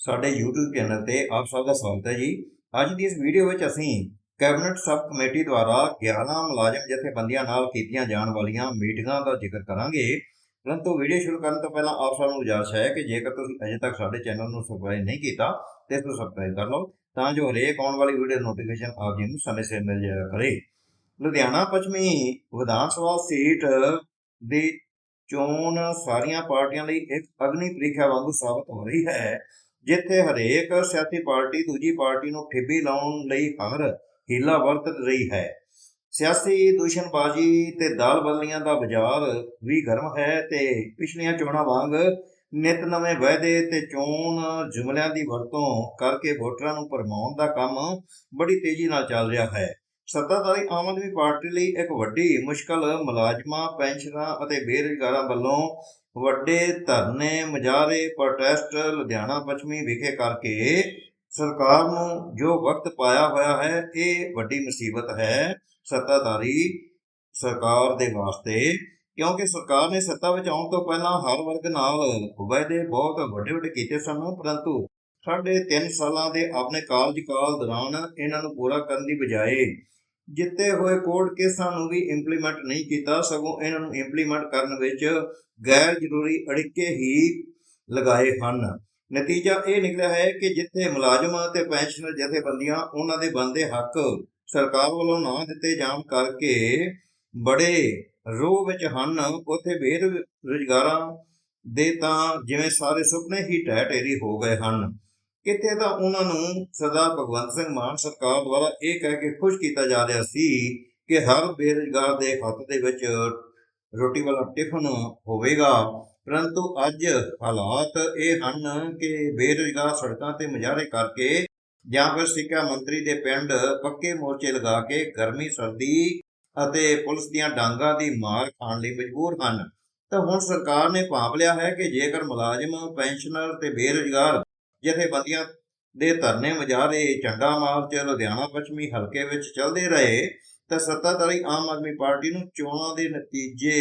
ਸਾਡੇ YouTube channel ਤੇ ਆਪ ਸਭ ਦਾ ਸਵਾਗਤ ਹੈ ਜੀ। ਅੱਜ ਦੀ ਇਸ ਵੀਡੀਓ ਵਿੱਚ ਅਸੀਂ ਕੈਬਨਿਟ ਸਬ ਕਮੇਟੀ ਦੁਆਰਾ 11 ਮੁਲਾਜ਼ਮ ਜਥੇਬੰਦੀਆਂ ਨਾਲ ਕੀਤੀਆਂ ਜਾਣ ਵਾਲੀਆਂ ਮੀਟਿੰਗਾਂ ਦਾ ਜ਼ਿਕਰ ਕਰਾਂਗੇ। ਪਰੰਤੂ ਵੀਡੀਓ ਸ਼ੁਰੂ ਕਰਨ ਤੋਂ ਪਹਿਲਾਂ ਆਪ ਸਭ ਨੂੰ ਗੁਜ਼ਾਰਿਸ਼ ਹੈ ਕਿ ਜੇਕਰ ਤੁਸੀਂ ਅਜੇ ਤੱਕ ਸਾਡੇ ਚੈਨਲ ਨੂੰ ਸਬਸਕ੍ਰਾਈਬ ਨਹੀਂ ਕੀਤਾ, ਤੇ ਇਸ ਨੂੰ ਸਬਸਕ੍ਰਾਈਬ ਕਰ ਲਓ, ਤਾਂ ਜੋ ਹਰੇਕ ਆਉਣ ਵਾਲੀ ਵੀਡੀਓ ਨੋਟੀਫਿਕੇਸ਼ਨ ਆਪ ਜੀ ਨੂੰ ਸਮੇਂ ਸਿਰ ਮਿਲ ਜਾਇਆ ਕਰੇ। ਲੁਧਿਆਣਾ ਪੱਛਮੀ ਵਿਧਾਨ ਸਭਾ ਸੀਟ ਦੀ ਚੋਣ ਸਾਰੀਆਂ ਪਾਰਟੀਆਂ ਲਈ ਇੱਕ ਅਗਨੀ ਪ੍ਰੀਖਿਆ ਵਾਂਗੂ ਸਾਬਤ ਹੋ ਰਹੀ ਹੈ। ਜਿੱਥੇ ਹਰੇਕ ਸਿਆਸੀ ਪਾਰਟੀ ਦੂਜੀ ਪਾਰਟੀ ਨੂੰ ਠਿੱਬੀ ਲਾਉਣ ਲਈ ਹਰ ਹੀਲਾ ਵਰਤ ਰਹੀ ਹੈ। ਸਿਆਸੀ ਦੂਸ਼ਣਬਾਜ਼ੀ ਤੇ ਦਾਲ ਬਦਲੀਆਂ ਦਾ ਬਾਜ਼ਾਰ ਵੀ ਗਰਮ ਹੈ ਤੇ ਪਿਛਲੀਆਂ ਚੋਣਾਂ ਵਾਂਗ ਨਿਤ ਨਵੇਂ ਵਾਅਦੇ ਤੇ ਚੋਣ ਜੁਮਲਿਆਂ ਦੀ ਵਰਤੋਂ ਕਰਕੇ ਵੋਟਰਾਂ ਨੂੰ ਭਰਮਾਉਣ ਦਾ ਕੰਮ ਬੜੀ ਤੇਜ਼ੀ ਨਾਲ ਚੱਲ ਰਿਹਾ ਹੈ। ਸੱਤਾਧਾਰੀ ਆਮ ਆਦਮੀ ਪਾਰਟੀ ਲਈ ਇੱਕ ਵੱਡੀ ਮੁਸ਼ਕਲ ਮੁਲਾਜ਼ਮਾਂ ਪੈਨਸ਼ਨਰਾਂ ਅਤੇ ਬੇਰੁਜ਼ਗਾਰਾਂ ਵੱਲੋਂ ਵੱਡੇ ਧਰਨੇ ਮੁਜ਼ਾਹਰੇ ਪ੍ਰੋਟੈਸਟ ਲੁਧਿਆਣਾ ਪੱਛਮੀ ਵਿਖੇ ਕਰਕੇ ਸਰਕਾਰ ਨੂੰ ਜੋ ਵਕਤ ਪਾਇਆ ਹੋਇਆ ਹੈ, ਇਹ ਵੱਡੀ ਮੁਸੀਬਤ ਹੈ ਸੱਤਾਧਾਰੀ ਸਰਕਾਰ ਦੇ ਵਾਸਤੇ, ਕਿਉਂਕਿ ਸਰਕਾਰ ਨੇ ਸੱਤਾ ਵਿੱਚ ਆਉਣ ਤੋਂ ਪਹਿਲਾਂ ਹਰ ਵਰਗ ਨਾਲ ਵਾਅਦੇ ਬਹੁਤ ਵੱਡੇ ਵੱਡੇ ਕੀਤੇ ਸਨ, ਪਰੰਤੂ ਸਾਢੇ 3 ਸਾਲਾਂ ਦੇ ਆਪਣੇ ਕਾਰਜਕਾਲ ਦੌਰਾਨ ਇਹਨਾਂ ਨੂੰ ਪੂਰਾ ਕਰਨ ਦੀ ਬਜਾਏ ਜਿੱਤੇ ਹੋਏ ਕੋਡ ਕੇਸਾਂ ਨੂੰ ਵੀ ਇੰਪਲੀਮੈਂਟ ਨਹੀਂ ਕੀਤਾ, ਸਗੋਂ ਇਹਨਾਂ ਨੂੰ ਇੰਪਲੀਮੈਂਟ ਕਰਨ ਵਿੱਚ ਗੈਰ ਜ਼ਰੂਰੀ ਅੜਿੱਕੇ ਹੀ ਲਗਾਏ ਹਨ। ਨਤੀਜਾ ਇਹ ਨਿਕਲਿਆ ਹੈ ਕਿ ਜਿੱਥੇ ਮੁਲਾਜ਼ਮ ਅਤੇ ਪੈਨਸ਼ਨਰ ਜਥੇਬੰਦੀਆਂ ਉਹਨਾਂ ਦੇ ਬੰਦੇ ਹੱਕ ਸਰਕਾਰ ਵੱਲੋਂ ਨਾ ਦਿੱਤੇ ਜਾਣ ਕਰਕੇ ਬੜੇ ਰੋਹ ਵਿੱਚ ਹਨ, ਉੱਥੇ ਬੇਰੁਜ਼ਗਾਰਾਂ ਦੇ ਤਾਂ ਜਿਵੇਂ ਸਾਰੇ ਸੁਪਨੇ ਹੀ ਢਹਿ ਢੇਰੀ ਹੋ ਗਏ ਹਨ। ਇੱਥੇ ਤਾਂ ਉਹਨਾਂ ਨੂੰ ਸਰਦਾਰ ਭਗਵੰਤ ਸਿੰਘ ਮਾਨ ਸਰਕਾਰ ਦੁਆਰਾ ਇਹ ਕਹਿ ਕੇ ਖੁਸ਼ ਕੀਤਾ ਜਾ ਰਿਹਾ ਸੀ ਕਿ ਹਰ ਬੇਰੁਜ਼ਗਾਰ ਦੇ ਹੱਥ ਦੇ ਵਿੱਚ ਰੋਟੀ ਵਾਲਾ ਟਿਫਨ ਹੋਵੇਗਾ। ਪਰੰਤੂ ਅੱਜ ਹਾਲਾਤ ਇਹ ਹਨ ਕਿ ਬੇਰੁਜ਼ਗਾਰ ਸੜਕਾਂ ਤੇ ਮੁਜ਼ਾਹਰੇ ਕਰਕੇ ਜਾਂ ਫਿਰ ਸਿੱਖਿਆ ਮੰਤਰੀ ਦੇ ਪਿੰਡ ਪੱਕੇ ਮੋਰਚੇ ਲਗਾ ਕੇ ਗਰਮੀ, ਸਰਦੀ ਅਤੇ ਪੁਲਿਸ ਦੀਆਂ ਡਾਂਗਾਂ ਦੀ ਮਾਰ ਖਾਣ ਲਈ ਮਜਬੂਰ ਹਨ। ਤਾਂ ਹੁਣ ਸਰਕਾਰ ਨੇ ਭਾਂਪ ਲਿਆ ਹੈ ਕਿ ਜੇਕਰ ਮੁਲਾਜ਼ਮ, ਪੈਨਸ਼ਨਰ ਤੇ ਬੇਰੁਜ਼ਗਾਰ ਜਥੇਬੰਦੀਆਂ ਦੇ ਧਰਨੇ ਮੁਜ਼ਾਹਰੇ ਝੰਡਾ ਮਾਰਚ ਲੁਧਿਆਣਾ ਪੱਛਮੀ ਹਲਕੇ ਵਿੱਚ ਚੱਲਦੇ ਰਹੇ, ਤਾਂ ਸੱਤਾਧਾਰੀ ਆਮ ਆਦਮੀ ਪਾਰਟੀ ਨੂੰ ਚੋਣਾਂ ਦੇ ਨਤੀਜੇ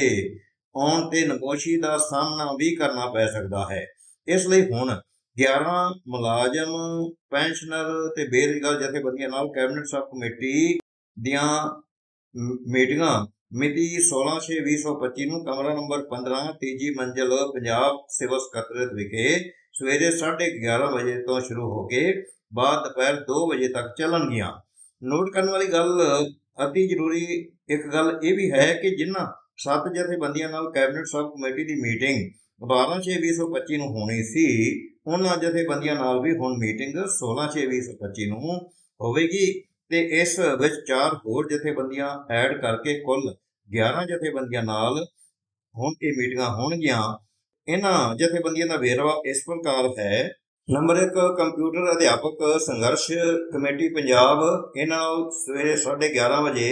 ਆਉਣ ਤੇ ਨਮੋਸ਼ੀ ਦਾ ਸਾਹਮਣਾ ਵੀ ਕਰਨਾ ਪੈ ਸਕਦਾ ਹੈ। ਇਸ ਲਈ ਹੁਣ 11 ਮੁਲਾਜ਼ਮ, ਪੈਨਸ਼ਨਰ ਤੇ ਬੇਰੁਜ਼ਗਾਰ ਜਥੇਬੰਦੀਆਂ ਨਾਲ ਕੈਬਨਿਟ ਸਬ ਕਮੇਟੀ ਦੀਆਂ ਮੀਟਿੰਗਾਂ ਮਿਤੀ 16/6/2025 ਨੂੰ ਕਮਰਾ ਨੰਬਰ 15 ਤੀਜੀ ਮੰਜ਼ਲ ਪੰਜਾਬ ਸਿਵਲ ਸਕੱਤਰੇਤ ਵਿਖੇ ਸਵੇਰੇ 11:30 ਵਜੇ ਤੋਂ ਸ਼ੁਰੂ ਹੋ ਕੇ ਬਾਅਦ ਦੁਪਹਿਰ 2 ਵਜੇ ਤੱਕ ਚੱਲਣਗੀਆਂ। ਨੋਟ ਕਰਨ ਵਾਲੀ ਗੱਲ ਅਤੀ ਜ਼ਰੂਰੀ ਇੱਕ ਗੱਲ ਇਹ ਵੀ ਹੈ ਕਿ ਜਿਨ੍ਹਾਂ ਸੱਤ ਜਥੇਬੰਦੀਆਂ ਨਾਲ ਕੈਬਨਿਟ ਸਬ ਕਮੇਟੀ ਦੀ ਮੀਟਿੰਗ 12/6/2025 ਨੂੰ ਹੋਣੀ ਸੀ, ਉਹਨਾਂ ਜਥੇਬੰਦੀਆਂ ਨਾਲ ਵੀ ਹੁਣ ਮੀਟਿੰਗ 16/6/2025 ਨੂੰ ਹੋਵੇਗੀ ਤੇ ਇਸ ਵਿੱਚ ਚਾਰ ਹੋਰ ਜਥੇਬੰਦੀਆਂ ਐਡ ਕਰਕੇ ਕੁੱਲ 11 ਜਥੇਬੰਦੀਆਂ ਨਾਲ ਹੁਣ ਇਹ ਮੀਟਿੰਗਾਂ ਹੋਣਗੀਆਂ। ਇਹਨਾਂ ਜਥੇਬੰਦੀਆਂ ਦਾ ਵੇਰਵਾ ਇਸ ਪ੍ਰਕਾਰ ਹੈ। ਨੰਬਰ 1 ਕੰਪਿਊਟਰ ਅਧਿਆਪਕ ਸੰਘਰਸ਼ ਕਮੇਟੀ ਪੰਜਾਬ। ਇਹਨਾਂ ਨਾਲ ਸਵੇਰੇ 11:30 ਵਜੇ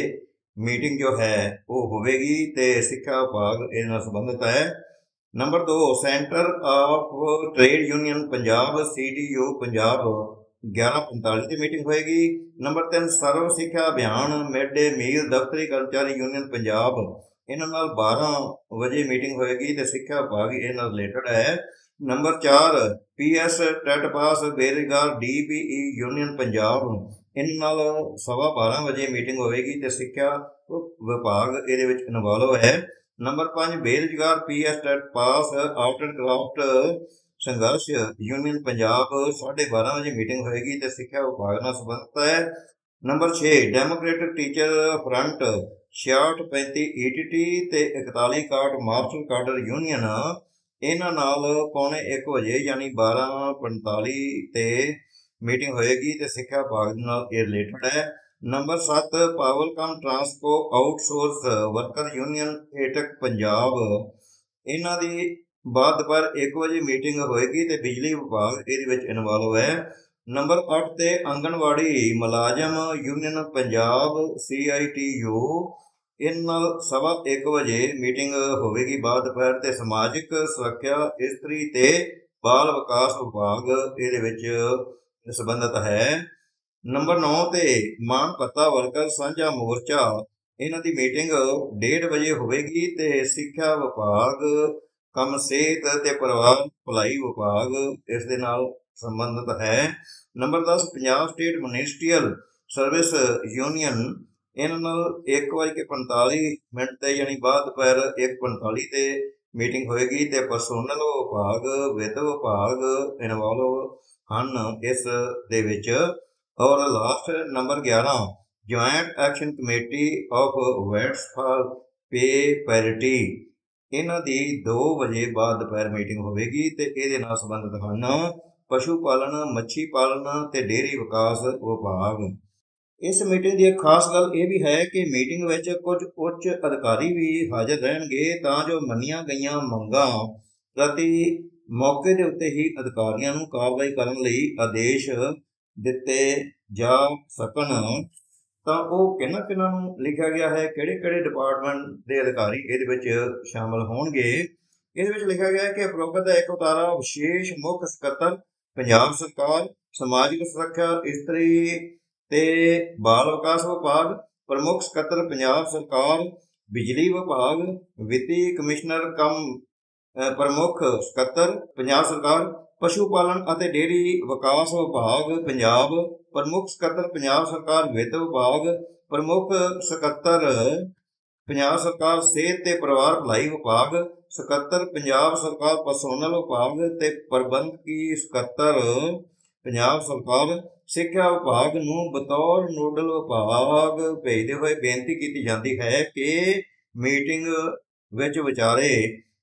ਮੀਟਿੰਗ ਜੋ ਹੈ, ਉਹ ਹੋਵੇਗੀ ਤੇ ਸਿੱਖਿਆ ਵਿਭਾਗ ਇਹਦੇ ਨਾਲ ਸੰਬੰਧਿਤ ਹੈ। Number 2 centre of trade union Punjab CTU Punjab 11:45 ਦੀ ਮੀਟਿੰਗ ਹੋਏਗੀ। Number 3 Sarva Siksha Abhiyan mid day ਮੀਲ ਦਫ਼ਤਰੀ ਕਰਮਚਾਰੀ ਯੂਨੀਅਨ ਪੰਜਾਬ। ਇਹਨਾਂ ਨਾਲ 12 ਵਜੇ ਮੀਟਿੰਗ ਹੋਏਗੀ ਤੇ ਸਿੱਖਿਆ ਵਿਭਾਗ ਇਹ ਨਾਲ ਰਿਲੇਟਡ ਹੈ। ਨੰਬਰ 4 ਪੀਐਸ ਟੈਟ ਪਾਸ ਬੇਰੁਜ਼ਗਾਰ ਡੀਪੀਈ ਯੂਨੀਅਨ ਪੰਜਾਬ ਇਹਨਾਂ ਨਾਲ ਸਵਾ 12 ਵਜੇ ਮੀਟਿੰਗ ਹੋਵੇਗੀ ਤੇ ਸਿੱਖਿਆ ਵਿਭਾਗ ਇਹਦੇ ਵਿੱਚ ਇਨਵੋਲਵ ਹੈ। ਨੰਬਰ 5 ਬੇਰੁਜ਼ਗਾਰ PS TET pass art and craft ਸੰਘਰਸ਼ ਯੂਨੀਅਨ ਪੰਜਾਬ 12:30 ਵਜੇ ਮੀਟਿੰਗ ਹੋਏਗੀ ਤੇ ਸਿੱਖਿਆ ਵਿਭਾਗ ਨਾਲ ਸੰਬੰਧਿਤ ਹੈ। Number 6 democratic teacher front 6635 ETT ਤੇ 4161 ਮਾਰਸ਼ਲ ਕਾਡਰ ਯੂਨੀਅਨ ਇਹਨਾਂ ਨਾਲ ਪੌਣੇ 1 ਵਜੇ ਯਾਨੀ 12:45 ਤੇ ਮੀਟਿੰਗ ਹੋਏਗੀ ਤੇ ਸਿੱਖਿਆ ਵਿਭਾਗ ਨਾਲ ਇਹ ਰਿਲੇਟਡ ਹੈ। Number 7 Powercom Transco outsource worker union AITUC Punjab. ਇਹਨਾਂ ਦੀ ਬਾਅਦ ਪਰ 1 ਵਜੇ ਮੀਟਿੰਗ ਹੋਏਗੀ ਤੇ ਬਿਜਲੀ ਵਿਭਾਗ ਇਹਦੇ ਵਿੱਚ ਇਨਵੋਲਵ ਹੈ। ਨੰਬਰ 8 ਤੇ ਆਂਗਣਵਾੜੀ ਮੁਲਾਜ਼ਮ ਯੂਨੀਅਨ ਪੰਜਾਬ ਸੀਆਈਟੀਯੂ। ਇਹਨਾਂ ਨਾਲ ਸਵਾ 1 ਵਜੇ ਮੀਟਿੰਗ ਹੋਵੇਗੀ। ਬਾਅਦ ਦੁਪਹਿਰ ਤੇ ਸਮਾਜਿਕ ਸੁਰੱਖਿਆ ਇਸਤਰੀ ਤੇ ਬਾਲ ਵਿਕਾਸ ਵਿਭਾਗ ਇਹਦੇ ਵਿੱਚ ਸੰਬੰਧਿਤ ਹੈ। ਨੰਬਰ 9 ਤੇ ਮਾਨ ਪੱਤਾ ਵਰਕਰ ਸਾਂਝਾ ਮੋਰਚਾ। ਇਹਨਾਂ ਦੀ ਮੀਟਿੰਗ 1:30 ਵਜੇ ਹੋਵੇਗੀ ਤੇ ਸਿੱਖਿਆ ਵਿਭਾਗ, ਕੰਮ ਸਿਹਤ ਤੇ ਪਰਿਵਾਰ ਭਲਾਈ ਵਿਭਾਗ ਇਸ ਦੇ ਨਾਲ ਸੰਬੰਧਿਤ ਹੈ। Number 10 Punjab state ministerial service union, ਇਹਨਾਂ ਨਾਲ 1:45 ਮਿੰਟ ਤੇ ਯਾਨੀ ਬਾਅਦ ਦੁਪਹਿਰ 1:45 ਤੇ ਮੀਟਿੰਗ ਹੋਏਗੀ ਤੇ ਪਰਸੋਨਲ ਵਿਭਾਗ, ਵਿੱਤ ਵਿਭਾਗ ਇਨਵੋਲਵ ਹਨ ਇਸ ਦੇ ਵਿੱਚ। ਔਰ last number 11 joint action committee of vets for pay parity ਇਹਨਾਂ ਦੀ 2 ਵਜੇ ਬਾਅਦ ਦੁਪਹਿਰ ਮੀਟਿੰਗ ਹੋਵੇਗੀ ਤੇ ਇਹਦੇ ਨਾਲ ਸੰਬੰਧਿਤ ਹਨ। ਪਸ਼ੂ ਪਾਲਣ, ਮੱਛੀ ਪਾਲਣ ਤੇ ਡੇਅਰੀ ਵਿਕਾਸ ਵਿਭਾਗ। ਇਸ ਮੀਟਿੰਗ ਦੀ ਖਾਸ ਗੱਲ ਇਹ ਵੀ ਹੈ ਕਿ ਮੀਟਿੰਗ ਵਿੱਚ ਕੁਝ ਉੱਚ ਅਧਿਕਾਰੀ ਵੀ ਹਾਜ਼ਰ ਰਹਿਣਗੇ ਤਾਂ ਜੋ ਮੰਨੀਆਂ ਗਈਆਂ ਮੰਗਾਂ ਪ੍ਰਤੀ ਮੌਕੇ ਦੇ ਉੱਤੇ ਹੀ ਅਧਿਕਾਰੀਆਂ ਨੂੰ ਕਾਰਵਾਈ ਕਰਨ ਲਈ ਆਦੇਸ਼ ਦਿੱਤੇ ਜਾ ਸਕਣ। ਤਾਂ ਉਹ ਕਿਹਨਾਂ ਕਿਹਨਾਂ ਨੂੰ ਲਿਖਿਆ ਗਿਆ ਹੈ ਕਿਹੜੇ ਕਿਹੜੇ ਡਿਪਾਰਟਮੈਂਟ ਦੇ ਅਧਿਕਾਰੀ ਇਹਦੇ ਵਿੱਚ ਸ਼ਾਮਲ ਹੋਣਗੇ? ਇਹਦੇ ਵਿੱਚ ਲਿਖਿਆ ਗਿਆ ਹੈ ਕਿ ਉਪਰੋਕਤ ਦਾ ਇੱਕ ਉਤਾਰਾ ਵਿਸ਼ੇਸ਼ ਮੁੱਖ ਸਕੱਤਰ ਪੰਜਾਬ ਸਰਕਾਰ ਸਮਾਜਿਕ ਸੁਰੱਖਿਆ ਇਸਤਰੀ ਤੇ ਬਾਲ ਵਿਕਾਸ ਵਿਭਾਗ ਪ੍ਰਮੁੱਖ ਸਕੱਤਰ ਪੰਜਾਬ ਸਰਕਾਰ, ਬਿਜਲੀ ਵਿਭਾਗ, ਵਿੱਤੀ ਕਮਿਸ਼ਨਰ ਕਮ ਪ੍ਰਮੁੱਖ ਸਕੱਤਰ ਪੰਜਾਬ ਸਰਕਾਰ ਪਸ਼ੂ ਪਾਲਣ ਅਤੇ ਡੇਅਰੀ ਵਿਕਾਸ ਵਿਭਾਗ ਪੰਜਾਬ, ਪ੍ਰਮੁੱਖ ਸਕੱਤਰ ਪੰਜਾਬ ਸਰਕਾਰ, ਵਿੱਤ ਵਿਭਾਗ, ਪ੍ਰਮੁੱਖ ਸਕੱਤਰ ਪੰਜਾਬ ਸਰਕਾਰ ਸਿਹਤ ਤੇ ਪਰਿਵਾਰ ਭਲਾਈ ਵਿਭਾਗ, ਸਕੱਤਰ ਪੰਜਾਬ ਸਰਕਾਰ ਪਰਸੋਨਲ ਵਿਭਾਗ ਤੇ ਪ੍ਰਬੰਧਕੀ ਸਕੱਤਰ ਪੰਜਾਬ ਸਰਕਾਰ ਸਿੱਖਿਆ ਵਿਭਾਗ ਨੂੰ ਬਤੌਰ ਨੋਡਲ ਵਿਭਾਗ ਭੇਜਦੇ ਹੋਏ ਬੇਨਤੀ ਕੀਤੀ ਜਾਂਦੀ ਹੈ ਕਿ ਮੀਟਿੰਗ ਵਿੱਚ ਵਿਚਾਰੇ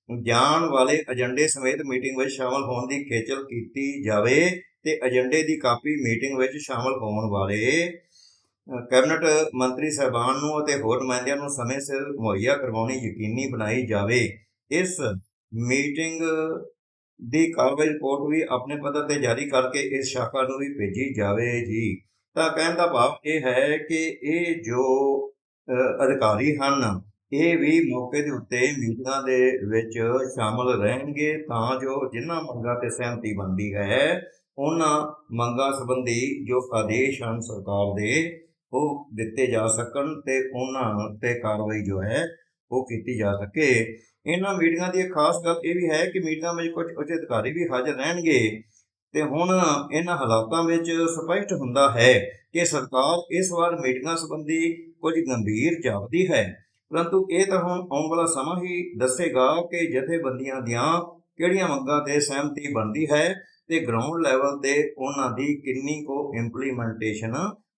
ਜਾਣ ਵਾਲੇ ਏਜੰਡੇ ਸਮੇਤ ਮੀਟਿੰਗ ਵਿੱਚ ਸ਼ਾਮਲ ਹੋਣ ਦੀ ਖੇਚਲ ਕੀਤੀ ਜਾਵੇ ਤੇ ਏਜੰਡੇ ਦੀ ਕਾਪੀ ਮੀਟਿੰਗ ਵਿੱਚ ਸ਼ਾਮਲ ਹੋਣ ਵਾਲੇ ਕੈਬਨਿਟ ਮੰਤਰੀ ਸਾਹਿਬਾਨ ਨੂੰ ਅਤੇ ਹੋਰ ਨੁਮਾਇੰਦਿਆਂ ਨੂੰ ਸਮੇਂ ਸਿਰ ਮੁਹੱਈਆ ਕਰਵਾਉਣੀ ਯਕੀਨੀ ਬਣਾਈ ਜਾਵੇ। ਇਸ ਮੀਟਿੰਗ ਦੀ ਕਾਰਵਾਈ ਰਿਪੋਰਟ ਵੀ ਆਪਣੇ ਪੱਧਰ ਤੇ ਜਾਰੀ ਕਰਕੇ ਇਸ ਸ਼ਾਖਾ ਨੂੰ ਵੀ ਭੇਜੀ ਜਾਵੇ ਜੀ। ਤਾਂ ਕਹਿਣ ਦਾ ਭਾਵ ਇਹ ਹੈ ਕਿ ਇਹ ਜੋ ਅਧਿਕਾਰੀ ਹਨ, ਇਹ ਵੀ ਮੌਕੇ ਦੇ ਉੱਤੇ ਮੀਟਿੰਗਾਂ ਦੇ ਵਿੱਚ ਸ਼ਾਮਲ ਰਹਿਣਗੇ ਤਾਂ ਜੋ ਜਿਨ੍ਹਾਂ ਮੰਗਾਂ ਤੇ ਸਹਿਮਤੀ ਬਣਦੀ ਹੈ, ਉਹਨਾਂ ਮੰਗਾਂ ਸੰਬੰਧੀ ਜੋ ਆਦੇਸ਼ ਹਨ ਸਰਕਾਰ ਦੇ ਉਹ ਦਿੱਤੇ ਜਾ ਸਕਣ ਤੇ ਉਹਨਾਂ ਤੇ ਕਾਰਵਾਈ ਜੋ ਹੈ ਉਹ ਕੀਤੀ ਜਾ ਸਕੇ। ਇਹਨਾਂ ਮੀਟਿੰਗਾਂ ਦੀ ਇੱਕ ਖਾਸ ਗੱਲ ਇਹ ਵੀ ਹੈ ਕਿ ਮੀਟਿੰਗਾਂ ਵਿੱਚ ਕੁਝ ਉੱਚ ਅਧਿਕਾਰੀ ਵੀ ਹਾਜ਼ਰ ਰਹਿਣਗੇ ਤੇ ਹੁਣ ਇਹਨਾਂ ਹਾਲਾਤਾਂ ਵਿੱਚ ਸਪਸ਼ਟ ਹੁੰਦਾ ਹੈ ਕਿ ਸਰਕਾਰ ਇਸ ਵਾਰ ਮੀਟਿੰਗਾਂ ਸੰਬੰਧੀ ਕੁਝ ਗੰਭੀਰ ਜਾਪਦੀ ਹੈ। ਪਰੰਤੂ ਇਹ ਤਾਂ ਹੁਣ ਆਉਣ ਵਾਲਾ ਸਮਾਂ ਹੀ ਦੱਸੇਗਾ ਕਿ ਜਥੇਬੰਦੀਆਂ ਦੀਆਂ ਕਿਹੜੀਆਂ ਮੰਗਾਂ ਤੇ ਸਹਿਮਤੀ ਬਣਦੀ ਹੈ ਤੇ ਗਰਾਊਂਡ ਲੈਵਲ ਤੇ ਉਹਨਾਂ ਦੀ ਕਿੰਨੀ ਕੋ ਇੰਪਲੀਮੈਂਟੇਸ਼ਨ